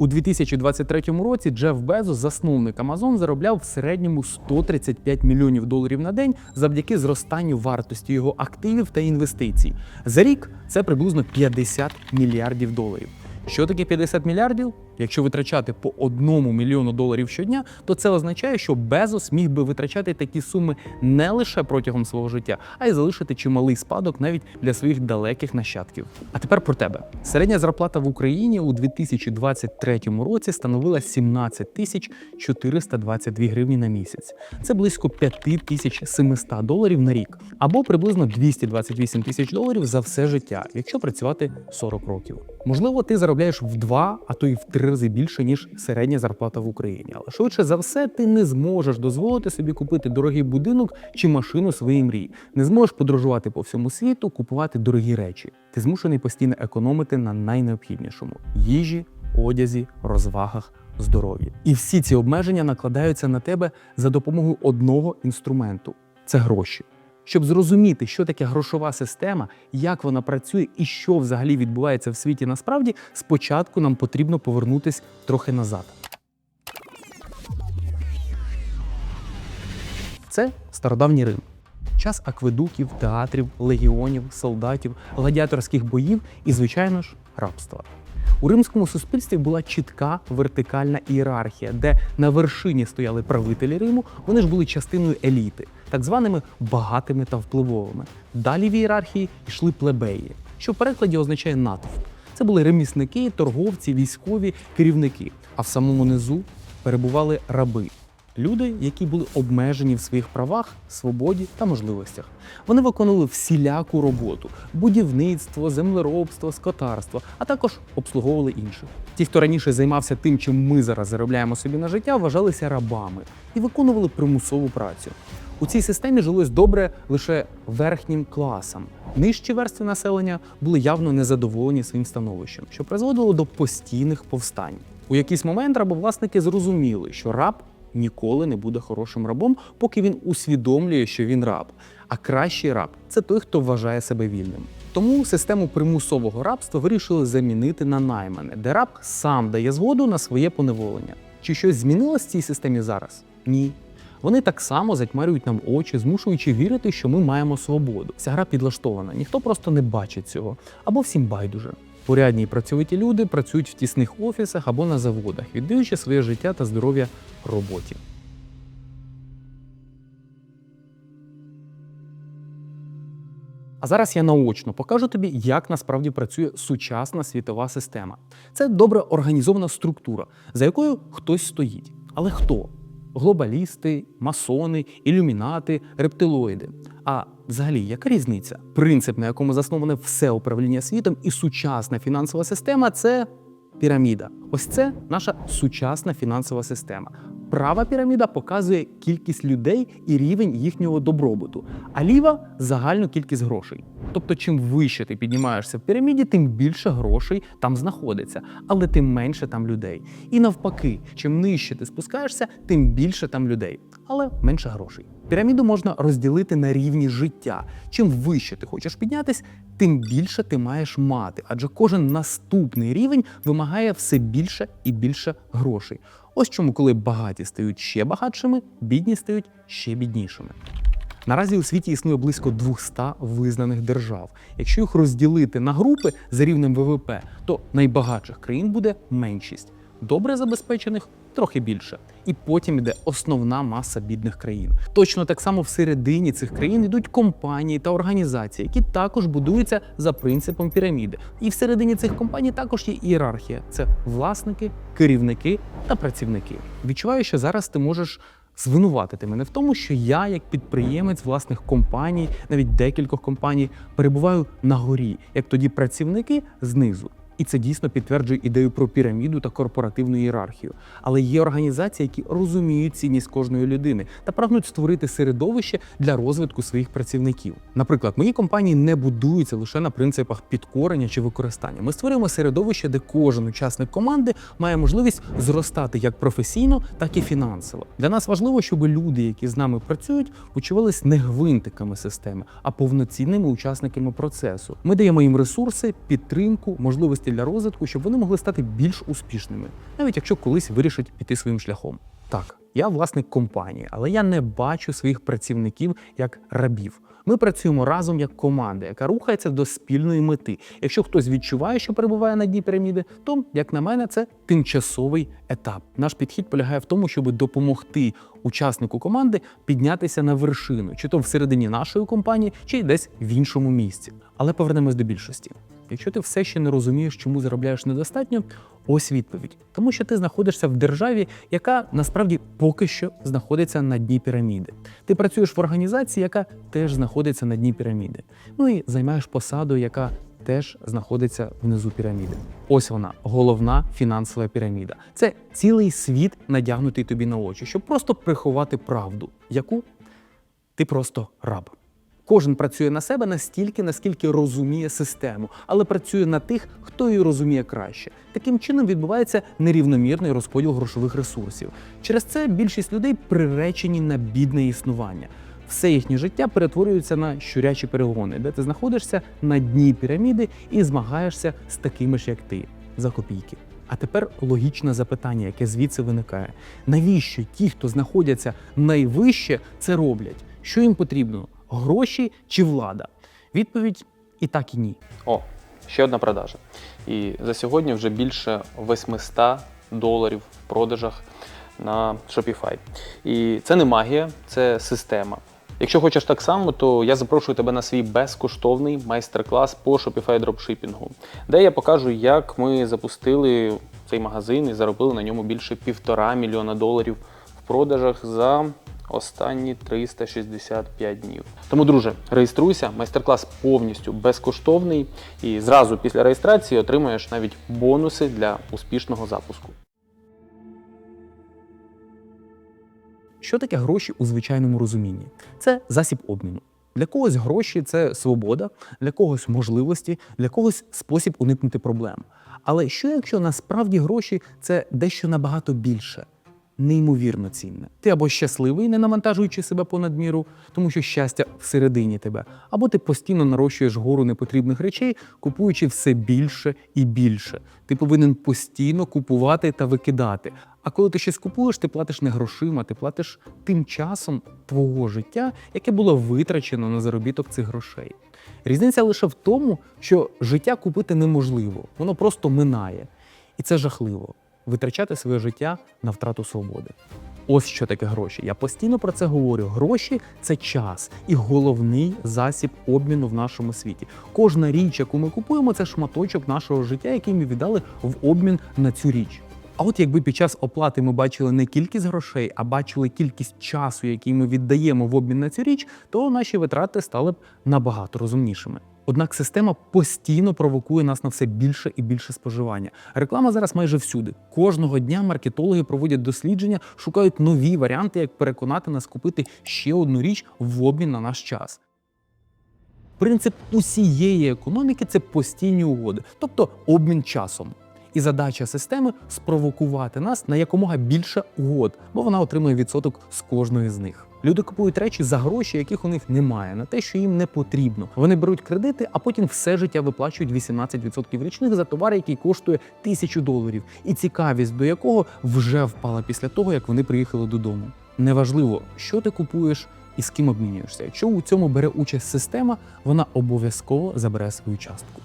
У 2023 році Джеф Безос, засновник Amazon, заробляв в середньому 135 мільйонів доларів на день завдяки зростанню вартості його активів та інвестицій. За рік це приблизно 50 мільярдів доларів. Що таке 50 мільярдів? Якщо витрачати по одному мільйону доларів щодня, то це означає, що Безос міг би витрачати такі суми не лише протягом свого життя, а й залишити чималий спадок навіть для своїх далеких нащадків. А тепер про тебе. Середня зарплата в Україні у 2023 році становила 17 тисяч 422 гривні на місяць. Це близько 5700 доларів на рік, або приблизно 228 тисяч доларів за все життя, якщо працювати 40 років. Можливо, ти заробляєш в два, а то й в три рази більше ніж середня зарплата в Україні. Але швидше за все, ти не зможеш дозволити собі купити дорогий будинок чи машину своєї мрії. Не зможеш подорожувати по всьому світу, купувати дорогі речі. Ти змушений постійно економити на найнеобхіднішому їжі, одязі, розвагах. Здоров'я. І всі ці обмеження накладаються на тебе за допомогою одного інструменту це гроші. Щоб зрозуміти, що таке грошова система, як вона працює і що взагалі відбувається в світі насправді, спочатку нам потрібно повернутись трохи назад. Це стародавній Рим. Час акведуків, театрів, легіонів, солдатів, гладіаторських боїв і, звичайно ж, рабства. У римському суспільстві була чітка вертикальна ієрархія, де на вершині стояли правителі Риму, вони ж були частиною еліти, так званими багатими та впливовими. Далі в ієрархії йшли плебеї, що в перекладі означає натовп. Це були ремісники, торговці, військові, керівники. А в самому низу перебували раби. Люди, які були обмежені в своїх правах, свободі та можливостях. Вони виконували всіляку роботу: будівництво, землеробство, скотарство, а також обслуговували інших. Ті, хто раніше займався тим, чим ми зараз заробляємо собі на життя, вважалися рабами і виконували примусову працю. У цій системі жилось добре лише верхнім класам. Нижчі верстви населення були явно незадоволені своїм становищем, що призводило до постійних повстань. У якийсь момент рабовласники зрозуміли, що раб ніколи не буде хорошим рабом, поки він усвідомлює, що він раб. А кращий раб це той, хто вважає себе вільним. Тому систему примусового рабства вирішили замінити на наймане, де раб сам дає згоду на своє поневолення. Чи щось змінилось в цій системі зараз? Ні. Вони так само затьмарюють нам очі, змушуючи вірити, що ми маємо свободу. Ця гра підлаштована, ніхто просто не бачить цього, або всім байдуже. Порядні і працьовиті люди працюють в тісних офісах або на заводах, віддаючи своє життя та здоров'я роботі. А зараз я наочно покажу тобі, як насправді працює сучасна світова система. Це добре організована структура, за якою хтось стоїть. Але хто? Глобалісти, масони, ілюмінати, рептилоїди. А взагалі, яка різниця? Принцип, на якому засноване все управління світом, і сучасна фінансова система це піраміда. Ось це наша сучасна фінансова система. Права піраміда показує кількість людей і рівень їхнього добробуту, а ліва загальну кількість грошей. Тобто, чим вище ти піднімаєшся в піраміді, тим більше грошей там знаходиться, але тим менше там людей. І навпаки, чим нижче ти спускаєшся, тим більше там людей, але менше грошей. Піраміду можна розділити на рівні життя. Чим вище ти хочеш піднятись, тим більше ти маєш мати, адже кожен наступний рівень вимагає все більше і більше грошей. Ось чому, коли багаті стають ще багатшими, бідні стають ще біднішими. Наразі у світі існує близько 200 визнаних держав. Якщо їх розділити на групи за рівнем ВВП, то найбагатших країн буде меншість, добре забезпечених трохи більше. І потім йде основна маса бідних країн. Точно так само всередині цих країн йдуть компанії та організації, які також будуються за принципом піраміди. І всередині цих компаній також є ієрархія: це власники, керівники та працівники. Відчуваю, що зараз ти можеш звинуватити мене в тому, що я, як підприємець власних компаній, навіть декількох компаній, перебуваю на горі, як тоді працівники знизу. І це дійсно підтверджує ідею про піраміду та корпоративну ієрархію. Але є організації, які розуміють цінність кожної людини та прагнуть створити середовище для розвитку своїх працівників. Наприклад, мої компанії не будуються лише на принципах підкорення чи використання. Ми створюємо середовище, де кожен учасник команди має можливість зростати як професійно, так і фінансово. Для нас важливо, щоб люди, які з нами працюють, почувались не гвинтиками системи, а повноцінними учасниками процесу. Ми даємо їм ресурси, підтримку, можливості можливості для розвитку, щоб вони могли стати більш успішними, навіть якщо колись вирішать піти своїм шляхом. Так, я власник компанії, але я не бачу своїх працівників як рабів. Ми працюємо разом як команда, яка рухається до спільної мети. Якщо хтось відчуває, що перебуває на дні піраміди, то, як на мене, це тимчасовий етап. Наш підхід полягає в тому, щоб допомогти учаснику команди піднятися на вершину, чи то всередині нашої компанії, чи десь в іншому місці. Але повернемось до більшості. Якщо ти все ще не розумієш, чому заробляєш недостатньо, ось відповідь. Тому що ти знаходишся в державі, яка насправді поки що знаходиться на дні піраміди. Ти працюєш в організації, яка теж знаходиться на дні піраміди. Ну і займаєш посаду, яка теж знаходиться внизу піраміди. Ось вона, головна фінансова піраміда. Це цілий світ надягнутий тобі на очі, щоб просто приховати правду, яку ти просто раб. Кожен працює на себе настільки, наскільки розуміє систему, але працює на тих, хто її розуміє краще. Таким чином відбувається нерівномірний розподіл грошових ресурсів. Через це більшість людей приречені на бідне існування. Все їхнє життя перетворюється на щурячі перегони, де ти знаходишся на дні піраміди і змагаєшся з такими ж, як ти, за копійки. А тепер логічне запитання, яке звідси виникає: навіщо ті, хто знаходяться найвище, це роблять? Що їм потрібно? Гроші чи влада? Відповідь і так, і ні. О, ще одна продажа. І за сьогодні вже більше 800 доларів в продажах на Shopify. І це не магія, це система. Якщо хочеш так само, то я запрошую тебе на свій безкоштовний майстер-клас по Shopify дропшипінгу, де я покажу, як ми запустили цей магазин і заробили на ньому більше півтора мільйона доларів в продажах за останні 365 днів. Тому, друже, реєструйся, майстер-клас повністю безкоштовний, і зразу після реєстрації отримаєш навіть бонуси для успішного запуску. Що таке гроші у звичайному розумінні? Це засіб обміну. Для когось гроші це свобода, для когось можливості, для когось спосіб уникнути проблем. Але що якщо насправді гроші це дещо набагато більше, неймовірно цінне? Ти або щасливий, не навантажуючи себе понад міру, тому що щастя всередині тебе, або ти постійно нарощуєш гору непотрібних речей, купуючи все більше і більше. Ти повинен постійно купувати та викидати. А коли ти щось купуєш, ти платиш не грошима, ти платиш тим часом твого життя, яке було витрачено на заробіток цих грошей. Різниця лише в тому, що життя купити неможливо, воно просто минає. І це жахливо витрачати своє життя на втрату свободи. Ось що таке гроші. Я постійно про це говорю. Гроші це час і головний засіб обміну в нашому світі. Кожна річ, яку ми купуємо, це шматочок нашого життя, який ми віддали в обмін на цю річ. А от якби під час оплати ми бачили не кількість грошей, а бачили кількість часу, який ми віддаємо в обмін на цю річ, то наші витрати стали б набагато розумнішими. Однак система постійно провокує нас на все більше і більше споживання. Реклама зараз майже всюди. Кожного дня маркетологи проводять дослідження, шукають нові варіанти, як переконати нас купити ще одну річ в обмін на наш час. Принцип усієї економіки це постійні угоди, тобто обмін часом. І задача системи спровокувати нас на якомога більше угод, бо вона отримує відсоток з кожної з них. Люди купують речі за гроші, яких у них немає, на те, що їм не потрібно. Вони беруть кредити, а потім все життя виплачують 18% річних за товар, який коштує тисячу доларів, і цікавість до якого вже впала після того, як вони приїхали додому. Неважливо, що ти купуєш і з ким обмінюєшся. Якщо у цьому бере участь система, вона обов'язково забере свою частку.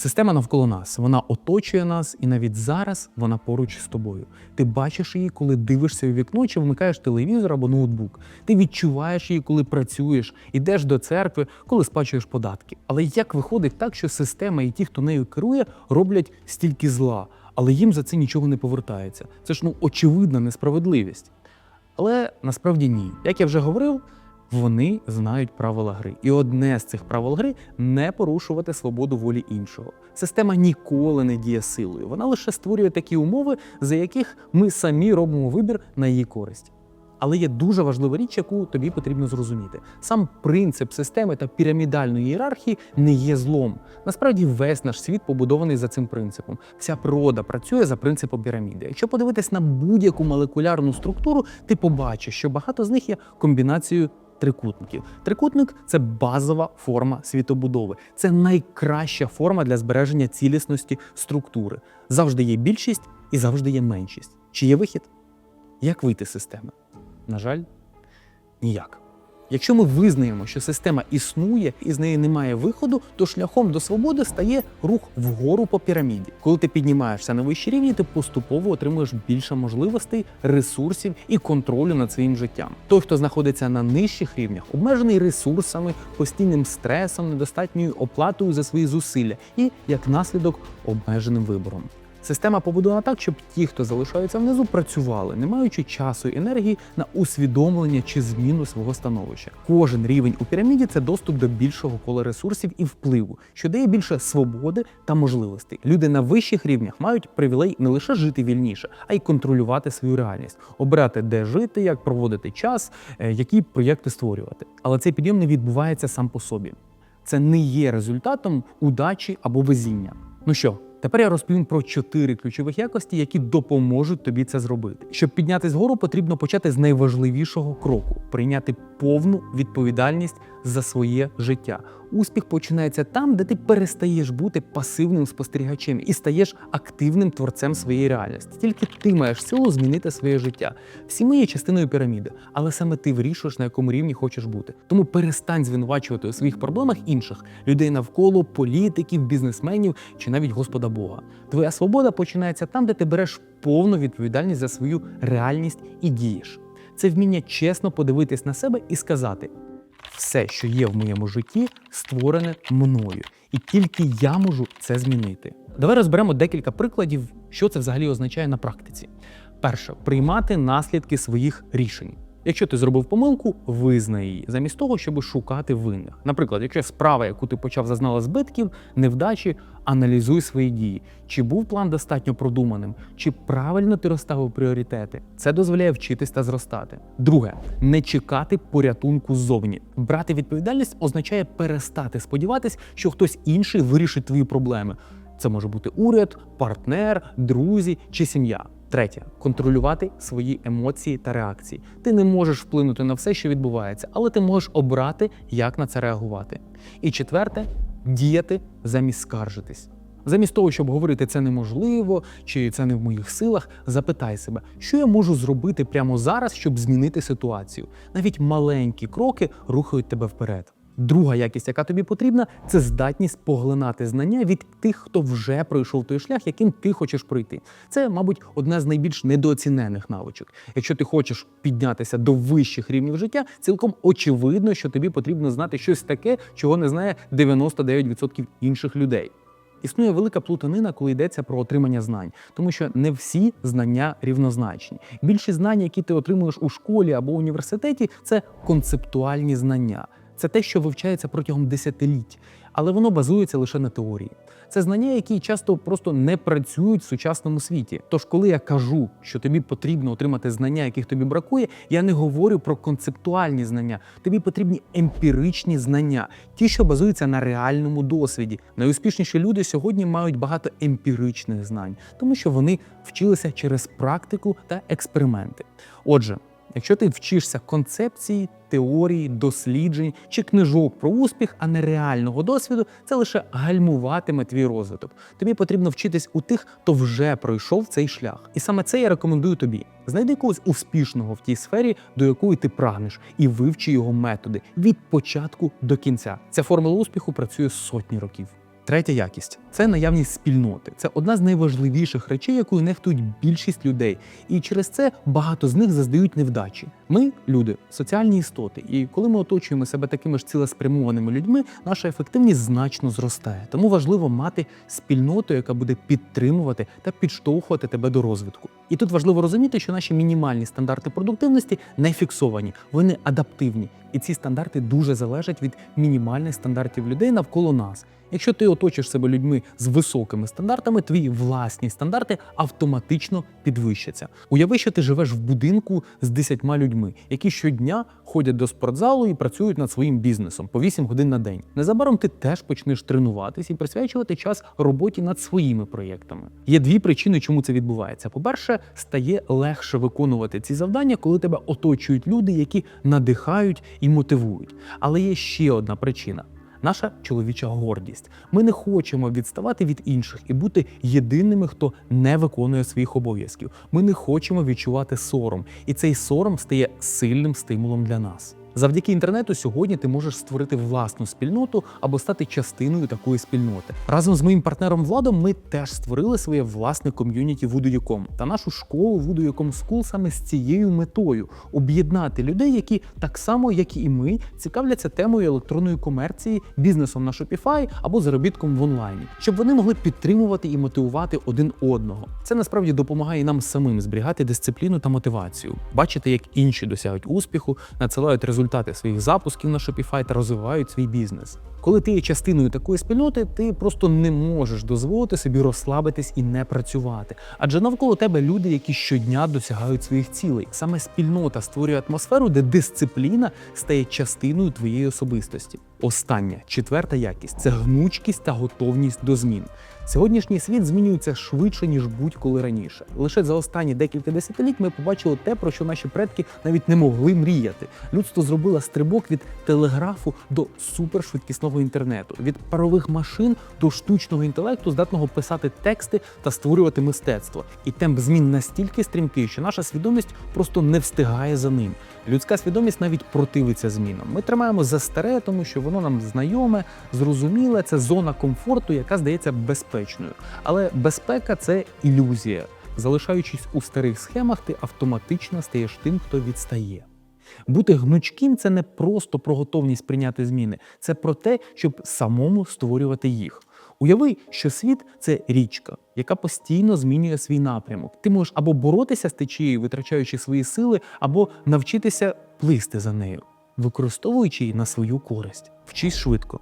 Система навколо нас, вона оточує нас, і навіть зараз вона поруч з тобою. Ти бачиш її, коли дивишся у вікно чи вмикаєш телевізор або ноутбук. Ти відчуваєш її, коли працюєш, ідеш до церкви, коли сплачуєш податки. Але як виходить так, що система і ті, хто нею керує, роблять стільки зла, але їм за це нічого не повертається. Це ж ну очевидна несправедливість. Але насправді ні. Як я вже говорив, вони знають правила гри. І одне з цих правил гри не порушувати свободу волі іншого. Система ніколи не діє силою. Вона лише створює такі умови, за яких ми самі робимо вибір на її користь. Але є дуже важлива річ, яку тобі потрібно зрозуміти. Сам принцип системи та пірамідальної ієрархії не є злом. Насправді весь наш світ побудований за цим принципом. Вся природа працює за принципом піраміди. Якщо подивитись на будь-яку молекулярну структуру, ти побачиш, що багато з них є комбінацією трикутників. Трикутник це базова форма світобудови. Це найкраща форма для збереження цілісності структури. Завжди є більшість і завжди є меншість. Чи є вихід? Як вийти з системи? На жаль, ніяк. Якщо ми визнаємо, що система існує і з неї немає виходу, то шляхом до свободи стає рух вгору по піраміді. Коли ти піднімаєшся на вищі рівні, ти поступово отримуєш більше можливостей, ресурсів і контролю над своїм життям. Той, хто знаходиться на нижчих рівнях, обмежений ресурсами, постійним стресом, недостатньою оплатою за свої зусилля і, як наслідок, обмеженим вибором. Система побудована так, щоб ті, хто залишаються внизу, працювали, не маючи часу і енергії на усвідомлення чи зміну свого становища. Кожен рівень у піраміді це доступ до більшого кола ресурсів і впливу, що дає більше свободи та можливостей. Люди на вищих рівнях мають привілей не лише жити вільніше, а й контролювати свою реальність, обирати, де жити, як проводити час, е, які проєкти створювати. Але цей підйом не відбувається сам по собі. Це не є результатом удачі або везіння. Ну що, тепер я розповім про чотири ключових якості, які допоможуть тобі це зробити. Щоб підняти вгору, потрібно почати з найважливішого кроку прийняти повну відповідальність за своє життя. Успіх починається там, де ти перестаєш бути пасивним спостерігачем і стаєш активним творцем своєї реальності. Тільки ти маєш силу змінити своє життя. Всі ми є частиною піраміди, але саме ти вирішуєш, на якому рівні хочеш бути. Тому перестань звинувачувати у своїх проблемах інших людей навколо, політиків, бізнесменів чи навіть Господа Бога. Твоя свобода починається там, де ти береш повну відповідальність за свою реальність і дієш. Це вміння чесно подивитись на себе і сказати: все, що є в моєму житті, створене мною, і тільки я можу це змінити. Давай розберемо декілька прикладів, що це взагалі означає на практиці. Перше приймати наслідки своїх рішень. Якщо ти зробив помилку, визнай її, замість того, щоб шукати винних. Наприклад, якщо справа, яку ти почав, зазнала збитків, невдачі, аналізуй свої дії. Чи був план достатньо продуманим, чи правильно ти розставив пріоритети. Це дозволяє вчитись та зростати. Друге, не чекати порятунку ззовні. Брати відповідальність означає перестати сподіватись, що хтось інший вирішить твої проблеми. Це може бути уряд, партнер, друзі чи сім'я. Третє контролювати свої емоції та реакції. Ти не можеш вплинути на все, що відбувається, але ти можеш обрати, як на це реагувати. І четверте діяти замість скаржитись. Замість того, щоб говорити це неможливо чи це не в моїх силах, запитай себе, що я можу зробити прямо зараз, щоб змінити ситуацію. Навіть маленькі кроки рухають тебе вперед. Друга якість, яка тобі потрібна, це здатність поглинати знання від тих, хто вже пройшов той шлях, яким ти хочеш пройти. Це, мабуть, одна з найбільш недооцінених навичок. Якщо ти хочеш піднятися до вищих рівнів життя, цілком очевидно, що тобі потрібно знати щось таке, чого не знає 99% інших людей. Існує велика плутанина, коли йдеться про отримання знань, тому що не всі знання рівнозначні. Більшість знань, які ти отримуєш у школі або університеті, це концептуальні знання. Це те, що вивчається протягом десятиліть, але воно базується лише на теорії. Це знання, які часто просто не працюють в сучасному світі. Тож, коли я кажу, що тобі потрібно отримати знання, яких тобі бракує, я не говорю про концептуальні знання. Тобі потрібні емпіричні знання, ті, що базуються на реальному досвіді. Найуспішніші люди сьогодні мають багато емпіричних знань, тому що вони вчилися через практику та експерименти. Отже. Якщо ти вчишся концепції, теорії, досліджень чи книжок про успіх, а не реального досвіду, це лише гальмуватиме твій розвиток. Тобі потрібно вчитись у тих, хто вже пройшов цей шлях. І саме це я рекомендую тобі. Знайди когось успішного в тій сфері, до якої ти прагнеш, і вивчи його методи від початку до кінця. Ця формула успіху працює сотні років. Третя якість це наявність спільноти. Це одна з найважливіших речей, якою нехтують більшість людей. І через це багато з них зазнають невдачі. Ми, люди, соціальні істоти, і коли ми оточуємо себе такими ж цілеспрямованими людьми, наша ефективність значно зростає. Тому важливо мати спільноту, яка буде підтримувати та підштовхувати тебе до розвитку. І тут важливо розуміти, що наші мінімальні стандарти продуктивності не фіксовані, вони адаптивні. І ці стандарти дуже залежать від мінімальних стандартів людей навколо нас. Якщо ти оточиш себе людьми з високими стандартами, твої власні стандарти автоматично підвищаться. Уяви, що ти живеш в будинку з 10 людьми, які щодня ходять до спортзалу і працюють над своїм бізнесом по 8 годин на день. Незабаром ти теж почнеш тренуватись і присвячувати час роботі над своїми проєктами. Є дві причини, чому це відбувається. По-перше, стає легше виконувати ці завдання, коли тебе оточують люди, які надихають і мотивують. Але є ще одна причина. Наша чоловіча гордість. Ми не хочемо відставати від інших і бути єдиними, хто не виконує своїх обов'язків. Ми не хочемо відчувати сором, і цей сором стає сильним стимулом для нас. Завдяки інтернету сьогодні ти можеш створити власну спільноту або стати частиною такої спільноти. Разом з моїм партнером Владом ми теж створили своє власне ком'юніті Voodoo.com та нашу школу Voodoo.com School саме з цією метою об'єднати людей, які так само, як і ми, цікавляться темою електронної комерції, бізнесом на Shopify або заробітком в онлайні, щоб вони могли підтримувати і мотивувати один одного. Це насправді допомагає нам самим зберігати дисципліну та мотивацію, бачити, як інші досягають успіху, надсилають результати своїх запусків на Shopify та розвивають свій бізнес. Коли ти є частиною такої спільноти, ти просто не можеш дозволити собі розслабитись і не працювати. Адже навколо тебе люди, які щодня досягають своїх цілей. Саме спільнота створює атмосферу, де дисципліна стає частиною твоєї особистості. Остання четверта якість це гнучкість та готовність до змін. Сьогоднішній світ змінюється швидше ніж будь-коли раніше. Лише за останні декілька десятиліть ми побачили те, про що наші предки навіть не могли мріяти. Людство зробило стрибок від телеграфу до супершвидкісного інтернету, від парових машин до штучного інтелекту, здатного писати тексти та створювати мистецтво. І темп змін настільки стрімкий, що наша свідомість просто не встигає за ним. Людська свідомість навіть противиться змінам. Ми тримаємо за старе, тому що воно нам знайоме, зрозуміле. Це зона комфорту, яка здається безпечною. Але безпека це ілюзія. Залишаючись у старих схемах, ти автоматично стаєш тим, хто відстає. Бути гнучким це не просто про готовність прийняти зміни, це про те, щоб самому створювати їх. Уяви, що світ це річка, яка постійно змінює свій напрямок. Ти можеш або боротися з течією, витрачаючи свої сили, або навчитися плисти за нею, використовуючи її на свою користь. Вчись швидко,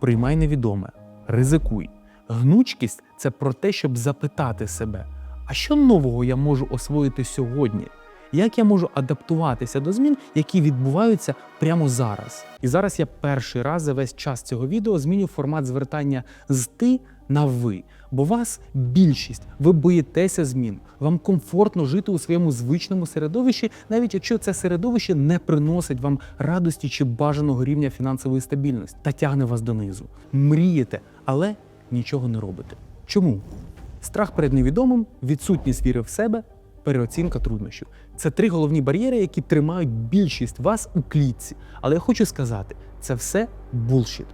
приймай невідоме, ризикуй. Гнучкість це про те, щоб запитати себе, а що нового я можу освоїти сьогодні? Як я можу адаптуватися до змін, які відбуваються прямо зараз? І зараз я перший раз за весь час цього відео зміню формат звертання з ти на ви. Бо вас більшість, ви боїтеся змін. Вам комфортно жити у своєму звичному середовищі, навіть якщо це середовище не приносить вам радості чи бажаного рівня фінансової стабільності та тягне вас донизу. Мрієте, але нічого не робите. Чому? Страх перед невідомим, відсутність віри в себе, переоцінка труднощів. Це три головні бар'єри, які тримають більшість вас у клітці. Але я хочу сказати, це все булшіт.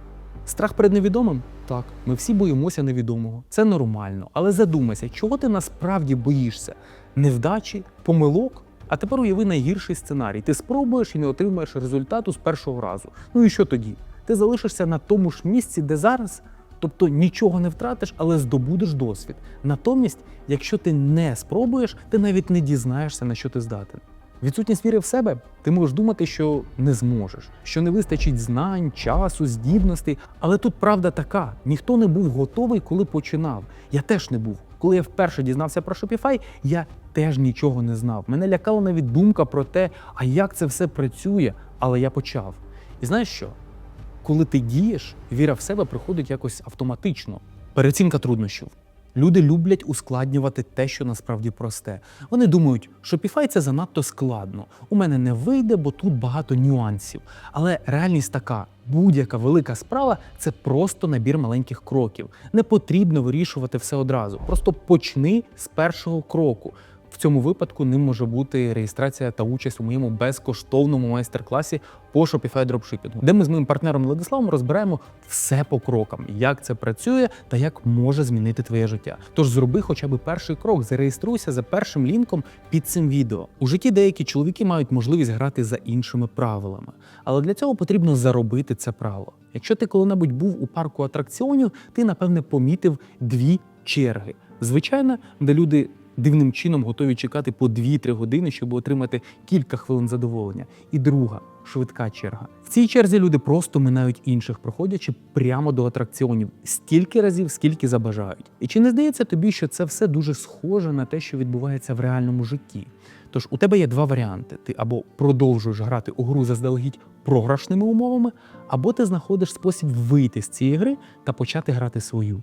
Страх перед невідомим? Так, ми всі боїмося невідомого. Це нормально. Але задумайся, чого ти насправді боїшся? Невдачі, помилок? А тепер уяви найгірший сценарій. Ти спробуєш і не отримаєш результату з першого разу. Ну і що тоді? Ти залишишся на тому ж місці, де зараз, тобто нічого не втратиш, але здобудеш досвід. Натомість, якщо ти не спробуєш, ти навіть не дізнаєшся, на що ти здатен. Відсутність віри в себе, ти можеш думати, що не зможеш, що не вистачить знань, часу, здібностей. Але тут правда така: ніхто не був готовий, коли починав. Я теж не був. Коли я вперше дізнався про Shopify, я теж нічого не знав. Мене лякала навіть думка про те, а як це все працює, але я почав. І знаєш що? Коли ти дієш, віра в себе приходить якось автоматично. Переоцінка труднощів. Люди люблять ускладнювати те, що насправді просте. Вони думають, Shopify – це занадто складно. У мене не вийде, бо тут багато нюансів. Але реальність така: будь-яка велика справа це просто набір маленьких кроків. Не потрібно вирішувати все одразу. Просто почни з першого кроку. В цьому випадку ним може бути реєстрація та участь у моєму безкоштовному майстер-класі по Shopify дропшипінгу, де ми з моїм партнером Владиславом розберемо все по крокам, як це працює та як може змінити твоє життя. Тож зроби хоча б перший крок, зареєструйся за першим лінком під цим відео. У житті деякі чоловіки мають можливість грати за іншими правилами, але для цього потрібно заробити це право. Якщо ти коли-небудь був у парку атракціонів, ти напевне помітив дві черги. Звичайно, де люди дивним чином готові чекати по 2-3 години, щоб отримати кілька хвилин задоволення. І друга швидка черга. В цій черзі люди просто минають інших, проходячи прямо до атракціонів стільки разів, скільки забажають. І чи не здається тобі, що це все дуже схоже на те, що відбувається в реальному житті? Тож у тебе є два варіанти: ти або продовжуєш грати у гру заздалегідь програшними умовами, або ти знаходиш спосіб вийти з цієї гри та почати грати свою.